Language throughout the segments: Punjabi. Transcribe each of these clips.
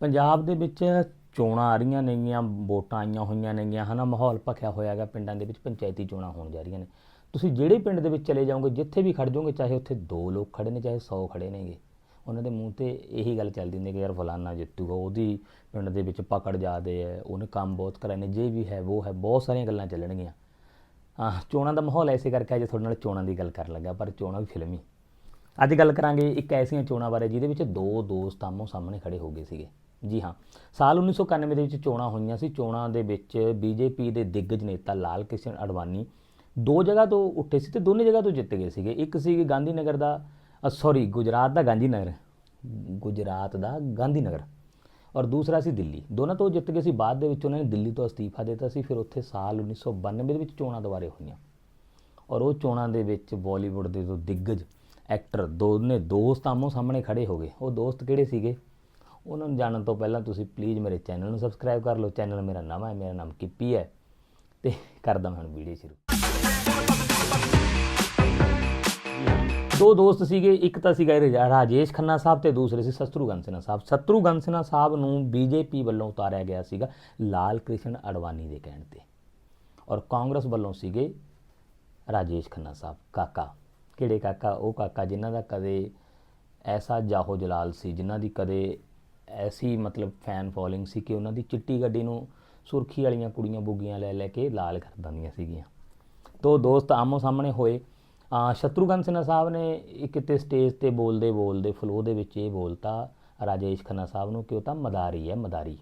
ਪੰਜਾਬ ਦੇ ਵਿੱਚ ਚੋਣਾਂ ਆ ਰਹੀਆਂ ਨੇਗੀਆਂ, ਵੋਟਾਂ ਆਈਆਂ ਹੋਈਆਂ ਨੇਗੀਆਂ, ਹਨਾ, ਮਾਹੌਲ ਭਖਿਆ ਹੋਇਆ ਹੈਗਾ, ਪਿੰਡਾਂ ਦੇ ਵਿੱਚ ਪੰਚਾਇਤੀ ਚੋਣਾਂ ਹੋਣ ਜਾ ਰਹੀਆਂ ਨੇ। ਤੁਸੀਂ ਜਿਹੜੇ ਪਿੰਡ ਦੇ ਵਿੱਚ ਚਲੇ ਜਾਓਗੇ, ਜਿੱਥੇ ਵੀ ਖੜ ਜਾਓਗੇ, ਚਾਹੇ ਉੱਥੇ ਦੋ ਲੋਕ ਖੜੇ ਨੇ, ਚਾਹੇ 100 ਖੜੇ ਨੇਗੇ, ਉਹਨਾਂ ਦੇ ਮੂੰਹ ਤੇ ਇਹੀ ਗੱਲ ਚੱਲਦੀ ਹੁੰਦੀ ਕਿ ਯਾਰ ਫਲਾਨਾ ਜਿੱਤੂਗਾ ਉਹਦੀ ਪਿੰਡ ਦੇ ਵਿੱਚ ਪਕੜ ਜ਼ਿਆਦੇ ਹੈ, ਉਹਨੇ ਕੰਮ ਬਹੁਤ ਕਰਾਏ ਨੇ, ਜੇ ਵੀ ਹੈ ਉਹ ਹੈ, ਬਹੁਤ ਸਾਰੀਆਂ ਗੱਲਾਂ ਚੱਲਣਗੀਆਂ। ਆਹ ਚੋਣਾਂ ਦਾ ਮਾਹੌਲ ਐਸੇ ਕਰਕੇ ਅੱਜ ਤੁਹਾਡੇ ਨਾਲ ਚੋਣਾਂ ਦੀ ਗੱਲ ਕਰਨ ਲੱਗਾ, ਪਰ ਚੋਣਾਂ ਵੀ ਫਿਲਮੀ। ਅੱਜ ਗੱਲ ਕਰਾਂਗੇ ਇੱਕ ਐਸੀਆਂ ਚੋਣਾਂ ਬਾਰੇ, ਜਿਹਦੇ ਵਿੱਚ ਦੋ ਦੋਸਤ ਆਮੋ ਸਾਹਮਣੇ ਖੜੇ ਹੋ ਗਏ ਸੀਗੇ। ਜੀ ਹਾਂ। ਸਾਲ 1991 ਦੇ ਵਿੱਚ ਚੋਣਾਂ ਹੋਈਆਂ ਸੀ। ਚੋਣਾਂ ਦੇ ਵਿੱਚ ਬੀਜੇਪੀ ਦੇ ਦਿੱਗਜ ਨੇਤਾ ਲਾਲ ਕ੍ਰਿਸ਼ਨ ਅਡਵਾਨੀ ਦੋ ਜਗ੍ਹਾ ਤੋਂ ਉੱਠੇ ਸੀ ਤੇ ਦੋਨੇ ਜਗ੍ਹਾ ਤੋਂ ਜਿੱਤ ਗਏ ਸੀਗੇ। ਇੱਕ ਸੀ ਗਾਂਧੀ ਨਗਰ ਦਾ ਸੌਰੀ ਗੁਜਰਾਤ ਦਾ ਗਾਂਧੀ ਨਗਰ ਗੁਜਰਾਤ ਦਾ ਗਾਂਧੀ ਨਗਰ ਔਰ ਦੂਸਰਾ ਸੀ ਦਿੱਲੀ। ਦੋਨਾਂ ਤੋਂ ਜਿੱਤ ਗਏ ਸੀ। ਬਾਅਦ ਦੇ ਵਿੱਚ ਉਹਨਾਂ ਨੇ ਦਿੱਲੀ ਤੋਂ ਅਸਤੀਫਾ ਦਿੱਤਾ ਸੀ। ਫਿਰ ਉੱਥੇ ਸਾਲ 1992 ਦੇ ਵਿੱਚ ਚੋਣਾਂ ਦੁਬਾਰੇ ਹੋਈਆਂ। ਔਰ ਉਹ ਚੋਣਾਂ ਦੇ ਵਿੱਚ ਬਾਲੀਵੁੱਡ ਦੇ ਦੋ ਦਿੱਗਜ ਐਕਟਰ ਦੋਨੇ ਦੋਸਤ ਆਮੋ ਸਾਹਮਣੇ ਖੜੇ ਹੋ ਗਏ। ਉਹ ਦੋਸਤ ਕਿਹੜੇ ਸੀਗੇ? ਉਹਨਾਂ ਨੂੰ ਜਾਣਨ ਤੋਂ ਪਹਿਲਾਂ ਤੁਸੀਂ ਪਲੀਜ਼ ਮੇਰੇ ਚੈਨਲ ਨੂੰ ਸਬਸਕ੍ਰਾਈਬ ਕਰ ਲਓ। ਚੈਨਲ ਮੇਰਾ ਨਵਾਂ ਹੈ, ਮੇਰਾ ਨਾਮ ਕਿੱਪੀ ਹੈ। ਤੇ ਕਰਦਾ ਮੈਂ ਹੁਣ ਵੀਡੀਓ ਸ਼ੁਰੂ। ਦੋ ਦੋਸਤ ਸੀਗੇ, ਇੱਕ ਤਾਂ ਸੀਗਾ ਰਾਜੇਸ਼ ਖੰਨਾ ਸਾਹਿਬ ਤੇ ਦੂਸਰੇ ਸੀ ਸ਼ਤਰੂਘਨ ਸਿਨਹਾ ਸਾਹਿਬ। ਸਤਰੂਗਨ ਸਿਨਹਾ ਸਾਹਿਬ ਨੂੰ ਬੀਜੇਪੀ ਵੱਲੋਂ ਉਤਾਰਿਆ ਗਿਆ ਸੀਗਾ ਲਾਲ ਕ੍ਰਿਸ਼ਨ ਅਡਵਾਨੀ ਦੇ ਕਹਿਣ ਤੇ। ਔਰ ਕਾਂਗਰਸ ਵੱਲੋਂ ਸੀਗੇ ਰਾਜੇਸ਼ ਖੰਨਾ ਸਾਹਿਬ। ਕਾਕਾ। ਕਿਹੜੇ ਕਾਕਾ? ਉਹ ਕਾਕਾ ਜਿਨ੍ਹਾਂ ਦਾ ਕਦੇ ਐਸਾ ਜਾਹੋ ਜਲਾਲ ਸੀ, ਜਿਨ੍ਹਾਂ ਦੀ ਕਦੇ ਐਸੀ ਮਤਲਬ ਫੈਨ ਫੋਲੋਇੰਗ ਸੀ ਕਿ ਉਹਨਾਂ ਦੀ ਚਿੱਟੀ ਗੱਡੀ ਨੂੰ ਸੁਰਖੀ ਵਾਲੀਆਂ ਕੁੜੀਆਂ ਬੁੱਗੀਆਂ ਲੈ ਲੈ ਕੇ ਲਾਲ ਕਰ ਦਿੰਦੀਆਂ ਸੀਗੀਆਂ। ਤੋ ਦੋਸਤ ਆਮੋ ਸਾਹਮਣੇ ਹੋਏ। ਅਹ ਸ਼ਤਰੂਘਨ ਸਿਨਹਾ ਸਾਹਿਬ ਨੇ ਇੱਕ ਕਿਤੇ ਸਟੇਜ ਤੇ ਬੋਲਦੇ ਬੋਲਦੇ ਫਲੋ ਦੇ ਵਿੱਚ ਇਹ ਬੋਲਤਾ ਰਾਜੇਸ਼ ਖੰਨਾ ਸਾਹਿਬ ਨੂੰ ਕਿ ਉਹ ਤਾਂ ਮਦਾਰੀ ਹੈ, ਮਦਾਰੀ।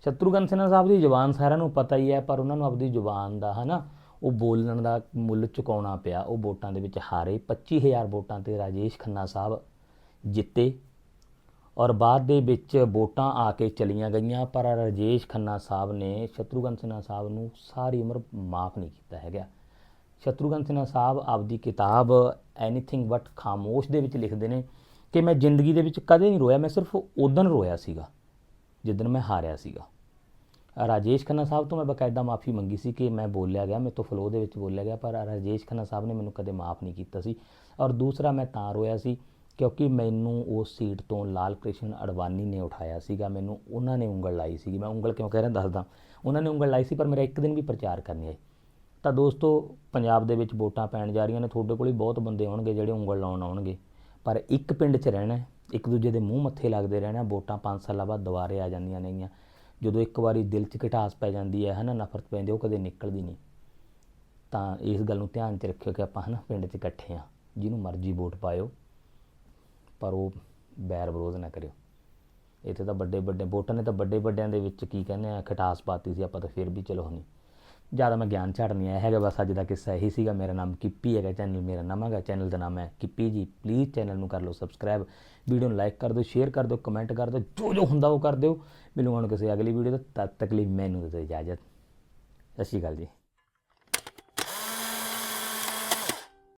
ਸ਼ਤਰੂਘਨ ਸਿਨਹਾ ਸਾਹਿਬ ਦੀ ਜ਼ੁਬਾਨ ਸਾਰਿਆਂ ਨੂੰ ਪਤਾ ਹੀ ਹੈ, ਪਰ ਉਹਨਾਂ ਨੂੰ ਆਪਣੀ ਜ਼ੁਬਾਨ ਦਾ ਹਨਾ, ਉਹ ਬੋਲਣ ਦਾ ਮੁੱਲ ਚੁਕਾਉਣਾ ਪਿਆ। ਉਹ ਵੋਟਾਂ ਦੇ ਵਿੱਚ ਹਾਰੇ। 25000 ਵੋਟਾਂ ਤੇ ਰਾਜੇਸ਼ ਖੰਨਾ ਸਾਹਿਬ ਜਿੱਤੇ। ਔਰ ਬਾਅਦ ਦੇ ਵਿੱਚ ਵੋਟਾਂ ਆ ਕੇ ਚਲੀਆਂ ਗਈਆਂ, ਪਰ ਰਾਜੇਸ਼ ਖੰਨਾ ਸਾਹਿਬ ਨੇ ਸ਼ਤਰੂਘਨ ਸਿਨਹਾ ਸਾਹਿਬ ਨੂੰ ਸਾਰੀ ਉਮਰ ਮਾਫ ਨਹੀਂ ਕੀਤਾ ਹੈਗਾ। ਸ਼ਤਰੂਘਨ ਸਿਨਹਾ ਸਾਹਿਬ ਆਪਦੀ ਕਿਤਾਬ ਐਨੀਥਿੰਗ ਬਟ ਖਾਮੋਸ਼ ਦੇ ਵਿੱਚ ਲਿਖਦੇ ਨੇ ਕਿ ਮੈਂ ਜ਼ਿੰਦਗੀ ਦੇ ਵਿੱਚ ਕਦੇ ਨਹੀਂ ਰੋਇਆ, ਮੈਂ ਸਿਰਫ ਉਦੋਂ ਰੋਇਆ ਸੀਗਾ, ਜਿੱਦਣ ਮੈਂ ਹਾਰਿਆ ਸੀਗਾ। ਰਾਜੇਸ਼ ਖੰਨਾ ਸਾਹਿਬ ਤੋਂ ਮੈਂ ਬਕਾਇਦਾ ਮਾਫੀ ਮੰਗੀ ਸੀ ਕਿ ਮੈਂ ਬੋਲਿਆ ਗਿਆ, ਮੇਰੇ ਤੋਂ ਫਲੋ ਦੇ ਵਿੱਚ ਬੋਲਿਆ ਗਿਆ, ਪਰ ਰਾਜੇਸ਼ ਖੰਨਾ ਸਾਹਿਬ ਨੇ ਮੈਨੂੰ ਕਦੇ ਮਾਫ ਨਹੀਂ ਕੀਤਾ ਸੀ। ਔਰ ਦੂਸਰਾ, ਮੈਂ ਤਾਂ ਰੋਇਆ ਸੀ ਕਿਉਂਕਿ ਮੈਨੂੰ ਉਸ ਸੀਟ ਤੋਂ ਲਾਲ ਕ੍ਰਿਸ਼ਨ ਅਡਵਾਨੀ ਨੇ ਉਠਾਇਆ ਸੀਗਾ। ਮੈਨੂੰ ਉਹਨਾਂ ਨੇ ਉਂਗਲ ਲਾਈ ਸੀਗੀ। ਮੈਂ ਉਂਗਲ ਕਿਉਂ ਕਹਿ ਰਿਹਾ ਦੱਸਦਾ। ਉਹਨਾਂ ਨੇ ਉਂਗਲ ਲਾਈ ਸੀ, ਪਰ ਮੇਰਾ ਇੱਕ ਦਿਨ ਵੀ ਪ੍ਰਚਾਰ ਕਰਨੀ ਆਏ ਤਾਂ ਦੋਸਤੋ, ਪੰਜਾਬ ਦੇ ਵਿੱਚ ਵੋਟਾਂ ਪੈਣ ਜਾ ਰਹੀਆਂ ਨੇ। ਤੁਹਾਡੇ ਕੋਲ ਹੀ ਬਹੁਤ ਬੰਦੇ ਆਉਣਗੇ ਜਿਹੜੇ ਉਂਗਲ ਲਾਉਣ ਆਉਣਗੇ। ਪਰ ਇੱਕ ਪਿੰਡ 'ਚ ਰਹਿਣਾ ਇੱਕ ਦੂਜੇ ਦੇ ਮੂੰਹ ਮੱਥੇ ਲੱਗਦੇ ਰਹਿਣਾ ਵੋਟਾਂ 5 ਸਾਲਾਂ ਬਾਅਦ ਦੁਬਾਰੇ ਆ ਜਾਂਦੀਆਂ ਨੇਗੀਆਂ। ਜਦੋਂ ਇੱਕ ਵਾਰੀ ਦਿਲ 'ਚ ਘਟਾਸ ਪੈ ਜਾਂਦੀ ਹੈ, ਹਨਾ, ਨਫ਼ਰਤ ਪੈਂਦੀ ਉਹ ਕਦੇ ਨਿਕਲਦੀ ਨਹੀਂ। ਤਾਂ ਇਸ ਗੱਲ ਨੂੰ ਧਿਆਨ 'ਚ ਰੱਖਿਓ ਕਿ ਆਪਾਂ, ਹਨਾ, ਪਿੰਡ 'ਚ ਇਕੱਠੇ ਆ ਜਿਹਨੂੰ ਮਰਜ਼ੀ ਵੋਟ ਪਾਇਓ। ਪਰ ਉਹ ਬੈਰ ਵਿਰੋਧ ਨਾ ਕਰਿਓ। ਇੱਥੇ ਤਾਂ ਵੱਡੇ ਵੱਡੇ ਵੋਟਾਂ ਨੇ ਤਾਂ ਵੱਡੇ ਵੱਡਿਆਂ ਦੇ ਵਿੱਚ ਕੀ ਕਹਿੰਦੇ ਆ, ਖਟਾਸ ਪਾਤੀ ਸੀ ਆਪਾਂ ਤਾਂ ਫਿਰ ਵੀ ਚਲੋ ਨਹੀਂ ਜ਼ਿਆਦਾ ਮੈਂ ਗਿਆਨ ਝਾੜ ਨਹੀਂ ਆਇਆ, ਹੈਗਾ ਬਸ ਅੱਜ ਦਾ ਕਿੱਸਾ ਇਹੀ ਸੀਗਾ, ਮੇਰਾ ਨਾਮ ਕਿੱਪੀ ਹੈਗਾ ਚੈਨਲ ਮੇਰਾ ਨਾਮ ਹੈਗਾ ਚੈਨਲ ਦਾ ਨਾਮ ਹੈ ਕਿੱਪੀ ਜੀ। ਪਲੀਜ਼ ਚੈਨਲ ਨੂੰ ਕਰ ਲਓ ਸਬਸਕ੍ਰਾਈਬ ਵੀਡੀਓ ਨੂੰ ਲਾਈਕ ਕਰ ਦਿਓ ਸ਼ੇਅਰ ਕਰ ਦਿਓ ਕਮੈਂਟ ਕਰ ਦਿਓ, ਜੋ ਜੋ ਹੁੰਦਾ ਉਹ ਕਰ ਦਿਓ। ਮਿਲੂੰਗਾ ਹੁਣ ਕਿਸੇ ਅਗਲੀ ਵੀਡੀਓ ਤੇ, ਤਦ ਤੱਕ ਲਈ ਮੈਨੂੰ ਦੇ ਦਿਓ ਇਜਾਜ਼ਤ। ਸਤਿ ਸ਼੍ਰੀ ਅਕਾਲ ਜੀ।